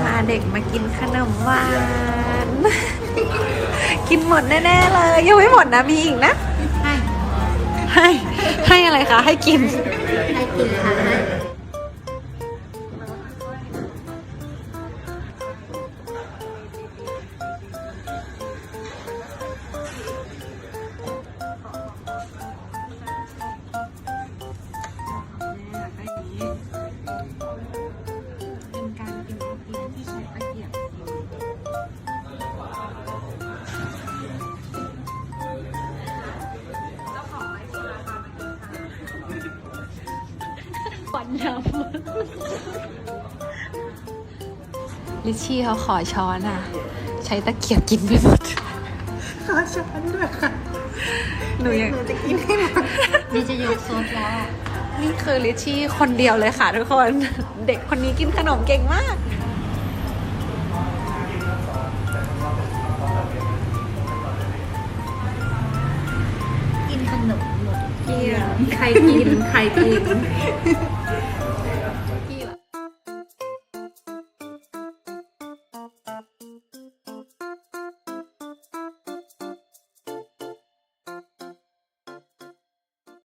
พาเด็กมากินขนมหวาน กินหมดแน่ๆเลย ยังไม่หมดนะมีอีกนะ ให้ให้ให้อะไรคะ ให้กิน ให้กินค่ะ ควันดลิชชี่เขาขอช้อนอะ ใช้ตะเกียบกินไปหมด ขอช้อนด้วยค่ะ หนูยังหนูจะกินให้หมดำนี่จะยกโซดแล้ว นี่คือลิชชี่คนเดียวเลยค่ะทุกคน เด็กคนนี้กินขนมเก่งมากกินขนมหมด เกียใครกิน ใครกิน